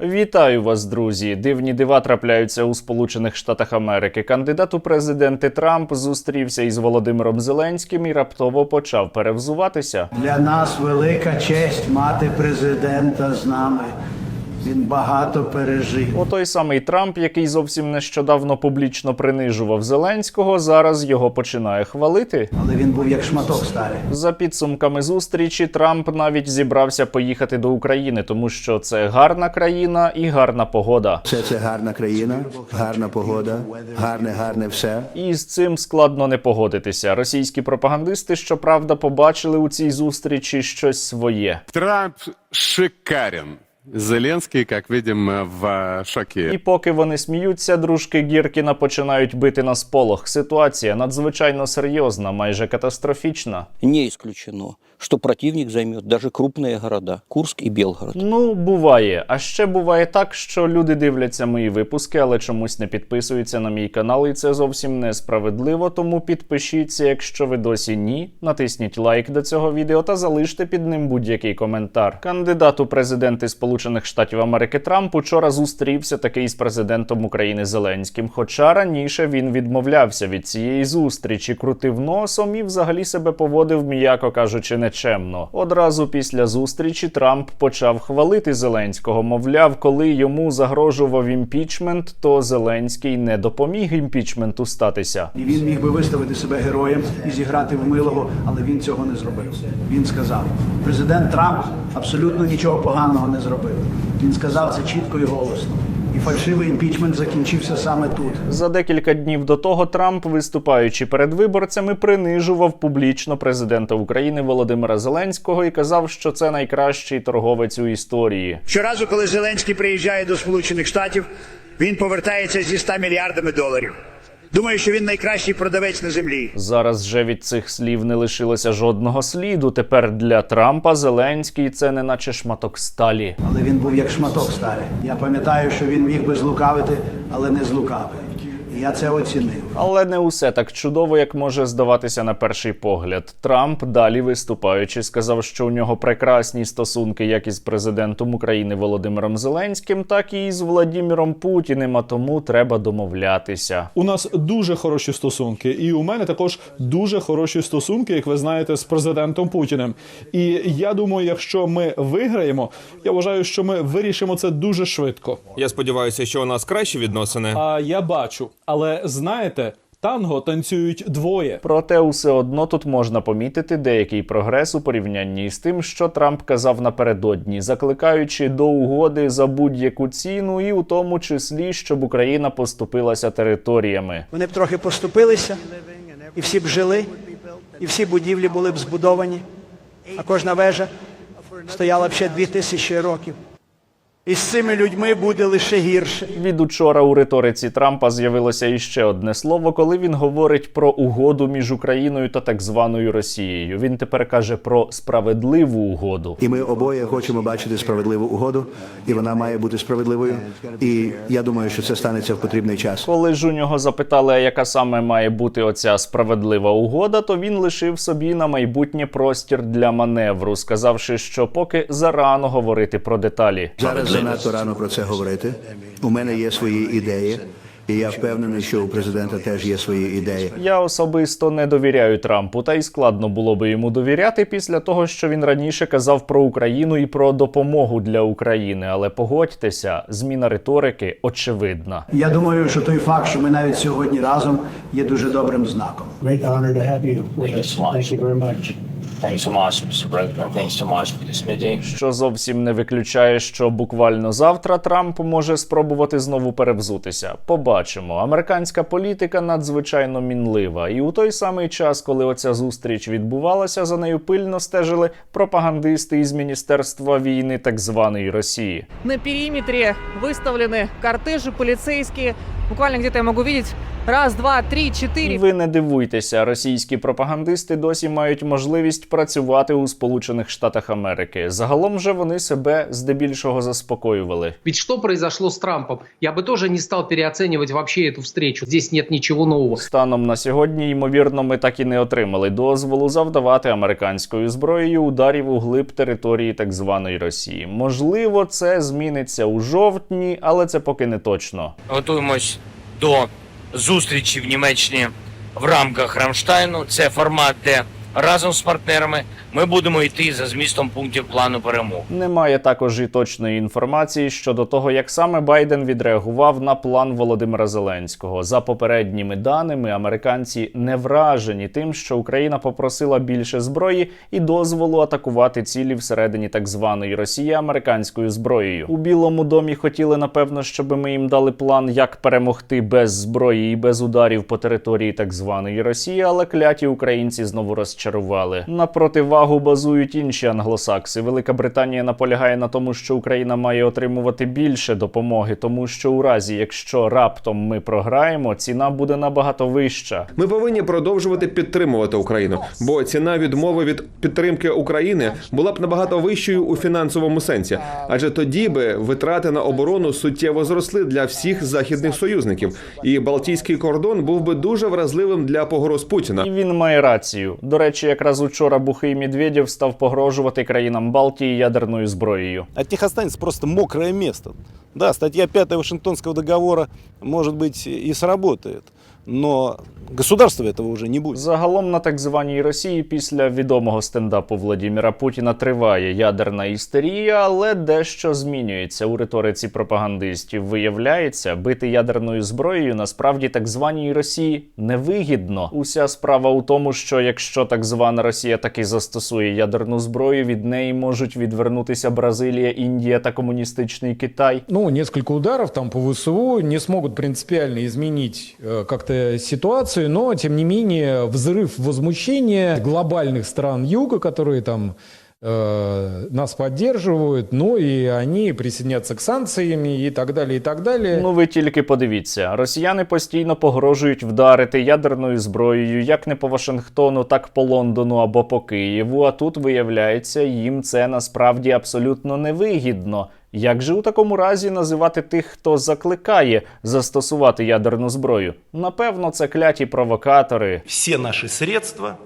Вітаю вас, друзі! Дивні дива трапляються у Сполучених Штатах Америки. Кандидат у президенти Трамп зустрівся із Володимиром Зеленським і раптово почав перевзуватися. Для нас велика честь мати президента з нами. Він багато пережив. О той самий Трамп, який зовсім нещодавно публічно принижував Зеленського, зараз його починає хвалити. Але він був як шматок сталі. За підсумками зустрічі, Трамп навіть зібрався поїхати до України, тому що це гарна країна і гарна погода. Все це гарна країна, гарна погода, гарне, гарне все. І з цим складно не погодитися. Російські пропагандисти, щоправда, побачили у цій зустрічі щось своє. Трамп шикарен. Зеленский, как видим, в шокі. І поки вони сміються, дружки Гіркіна починають бити на сполох. Ситуація надзвичайно серйозна, майже катастрофічна. Не исключено, что противник займет даже крупные города – Курск и Белгород. Ну, буває. А ще буває так, що люди дивляться мої випуски, але чомусь не підписуються на мій канал, і це зовсім несправедливо. Тому підпишіться, якщо ви досі ні. Натисніть лайк до цього відео та залиште під ним будь-який коментар. Кандидат у президенти Сполучених Штатів Америки Трамп учора зустрівся таки із президентом України Зеленським. Хоча раніше він відмовлявся від цієї зустрічі, крутив носом і взагалі себе поводив, м'яко кажучи, нечемно. Одразу після зустрічі Трамп почав хвалити Зеленського. Мовляв, коли йому загрожував імпічмент, то Зеленський не допоміг імпічменту статися. І він міг би виставити себе героєм і зіграти в милого, але він цього не зробив. Він сказав: президент Трамп абсолютно нічого поганого не зробив. Він сказав це чітко і голосно. І фальшивий імпічмент закінчився саме тут. За декілька днів до того Трамп, виступаючи перед виборцями, принижував публічно президента України Володимира Зеленського і казав, що це найкращий торговець у історії. Щоразу, коли Зеленський приїжджає до Сполучених Штатів, він повертається зі 100 мільярдами доларів. Думаю, що він найкращий продавець на землі. Зараз же від цих слів не лишилося жодного сліду. Тепер для Трампа Зеленський це не наче шматок сталі. Але він був як шматок сталі. Я пам'ятаю, що він міг би злукавити, але не злукавив. Я це оцінив. Але не усе так чудово, як може здаватися на перший погляд. Трамп, далі виступаючи, сказав, що у нього прекрасні стосунки як із президентом України Володимиром Зеленським, так і з Владіміром Путіним. А тому треба домовлятися. У нас дуже хороші стосунки, і у мене також дуже хороші стосунки, як ви знаєте, з президентом Путіним. І я думаю, якщо ми виграємо, я вважаю, що ми вирішимо це дуже швидко. Я сподіваюся, що у нас кращі відносини. А я бачу, але знаєте, танго танцюють двоє. Проте, усе одно тут можна помітити деякий прогрес у порівнянні з тим, що Трамп казав напередодні, закликаючи до угоди за будь-яку ціну, і у тому числі, щоб Україна поступилася територіями. Вони б трохи поступилися, і всі б жили, і всі будівлі були б збудовані, а кожна вежа стояла б ще дві тисячі років. І з цими людьми буде лише гірше. Від учора у риториці Трампа з'явилося іще одне слово, коли він говорить про угоду між Україною та так званою Росією. Він тепер каже про справедливу угоду. І ми обоє хочемо бачити справедливу угоду, і вона має бути справедливою. І я думаю, що це станеться в потрібний час. Коли ж у нього запитали, яка саме має бути оця справедлива угода, то він лишив собі на майбутнє простір для маневру, сказавши, що поки зарано говорити про деталі. Зараз занадто рано про це говорити. У мене є свої ідеї, і я впевнений, що у президента теж є свої ідеї. Я особисто не довіряю Трампу, та й складно було би йому довіряти після того, що він раніше казав про Україну і про допомогу для України. Але погодьтеся, зміна риторики очевидна. Я думаю, що той факт, що ми навіть сьогодні разом, є дуже добрим знаком. Great honor to have you with us. Thank you very much. Thanks so much, Mr. President. Thanks so much for this meeting. Що зовсім не виключає, що буквально завтра Трамп може спробувати знову перевзутися. Побачимо. Американська політика надзвичайно мінлива, і у той самий час, коли оця зустріч відбувалася, за нею пильно стежили пропагандисти із міністерства війни так званої Росії. На периметре выставлены кортежи полицейские, Буквально где-то я могу видеть раз, два, три, І четыре. ви не дивуйтеся, російські пропагандисти досі мають можливість працювати у Сполучених Штатах Америки. Загалом же вони себе здебільшого заспокоювали. Ведь что произошло с Трампом? Я бы тоже не стал переоценивать вообще эту встречу. Здесь нет ничего нового. Станом на сьогодні, ймовірно, ми так і не отримали дозволу завдавати американською зброєю ударів у глиб території так званої Росії. Можливо, це зміниться у жовтні, але це поки не точно. Готуємось до зустрічі в Німеччині в рамках Рамштайну. Це формат, де разом з партнерами ми будемо йти за змістом пунктів плану перемог. Немає також і точної інформації щодо того, як саме Байден відреагував на план Володимира Зеленського. За попередніми даними, американці не вражені тим, що Україна попросила більше зброї і дозволу атакувати цілі всередині так званої Росії американською зброєю. У Білому домі хотіли напевно, щоб ми їм дали план, як перемогти без зброї і без ударів по території так званої Росії, але кляті українці знову розчарували. На противагу базують інші англосакси. Велика Британія наполягає на тому, що Україна має отримувати більше допомоги, тому що у разі, якщо раптом ми програємо, ціна буде набагато вища. Ми повинні продовжувати підтримувати Україну, бо ціна відмови від підтримки України була б набагато вищою у фінансовому сенсі, адже тоді би витрати на оборону суттєво зросли для всіх західних союзників, і Балтійський кордон був би дуже вразливим для погроз Путіна. І він має рацію. До речі, якраз учора Бухий Медведєв став погрожувати країнам Балтії ядерною зброєю. От них останется просто мокрое место. Да, статья 5 Вашингтонского договора, может быть, и сработает, но государства этого уже не будет. Загалом на так званій Росії після відомого стендапу Владіміра Путіна триває ядерна істерія, але дещо змінюється у риториці пропагандистів. Виявляється, бити ядерною зброєю насправді так званій Росії невигідно. Уся справа у тому, що якщо так звана Росія таки застосує ядерну зброю, від неї можуть відвернутися Бразилія, Індія та комуністичний Китай. Ну, несколько ударов там по ВСУ не смогут принципиально изменить э, как-то ситуацию, но, тем не менее, взрыв возмущения глобальных стран Юга, которые там э, нас поддерживают, ну и они присоединятся к санкциями и так далее, и так далее. Ну ви тільки подивіться, росіяни постійно погрожують вдарити ядерною зброєю як не по Вашингтону, так по Лондону або по Києву. А тут виявляється, їм це насправді абсолютно невигідно. Як же у такому разі називати тих, хто закликає застосувати ядерну зброю? Напевно, це кляті провокатори. Всі наші средства,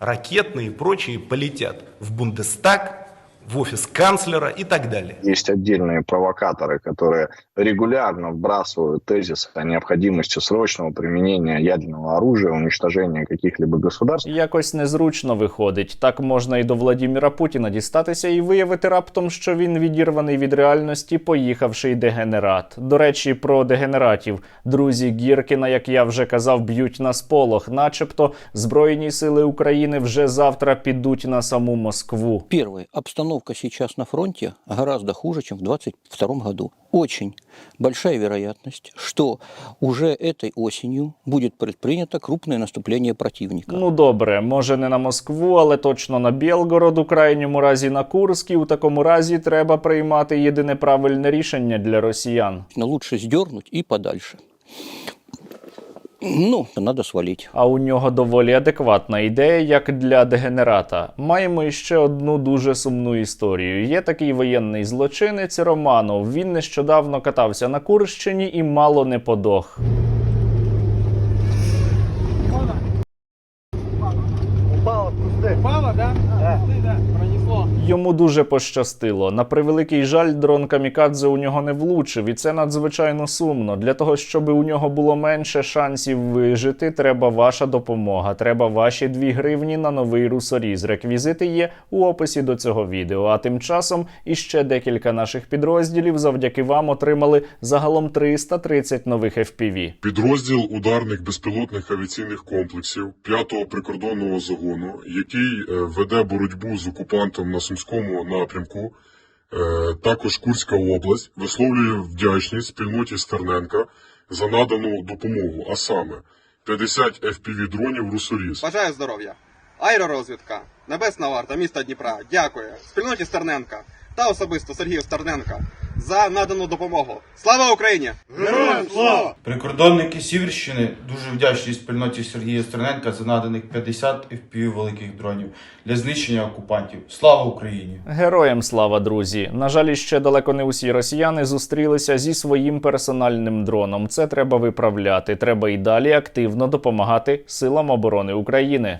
ракетні і прочі, полетять в Бундестаг, в офис канцлера и так далее. Есть отдельные провокаторы, которые регулярно вбрасывают тезис о необходимости срочного применения ядерного оружия, уничтожения каких-либо государств. Якось незручно виходить. Так можна і до Владіміра Путіна дістатися і виявити раптом, що він відірваний від реальності, поїхавший дегенерат. До речі, про дегенератів. Друзі Гіркіна, як я вже казав, б'ють на сполох, начебто Збройні сили України вже завтра підуть на саму Москву. Первое. Обстановка сейчас на фронте гораздо хуже, чем в 2022 году. Очень большая вероятность, что уже этой осенью будет предпринято крупное наступление противника. Ну добре, може не на Москву, але точно на Білгород, у крайньому разі на Курськ. І у такому разі треба приймати єдине правильне рішення для росіян. Но лучше сдернуть и подальше. Ну, надо свалить. А у нього доволі адекватна ідея, як для дегенерата. Маємо іще одну дуже сумну історію. Є такий воєнний злочинець Романов. Він нещодавно катався на Курщині і мало не подох. Йому дуже пощастило. На превеликий жаль, дрон Камікадзе у нього не влучив, і це надзвичайно сумно. Для того, щоб у нього було менше шансів вижити, треба ваша допомога. Треба ваші 2 гривні на новий русоріз. Реквізити є у описі до цього відео. А тим часом іще декілька наших підрозділів завдяки вам отримали загалом 330 нових FPV. Підрозділ ударних безпілотних авіаційних комплексів 5-го прикордонного загону, який е, веде боротьбу з окупантом на Сумському напрямку, е, також Курська область, висловлює вдячність спільноті Стерненка за надану допомогу, а саме 50 FPV дронів Русоріс. Бажаю здоров'я. Аеророзвідка, Небесна варта, міста Дніпра. Дякую. Спільноті Стерненка та особисто Сергію Стерненка за надану допомогу. Слава Україні! Героям слава! Прикордонники Сіверщини дуже вдячні спільноті Сергія Стерненка за наданих 50 FPV великих дронів для знищення окупантів. Слава Україні! Героям слава, друзі! На жаль, ще далеко не усі росіяни зустрілися зі своїм персональним дроном. Це треба виправляти. Треба і далі активно допомагати силам оборони України.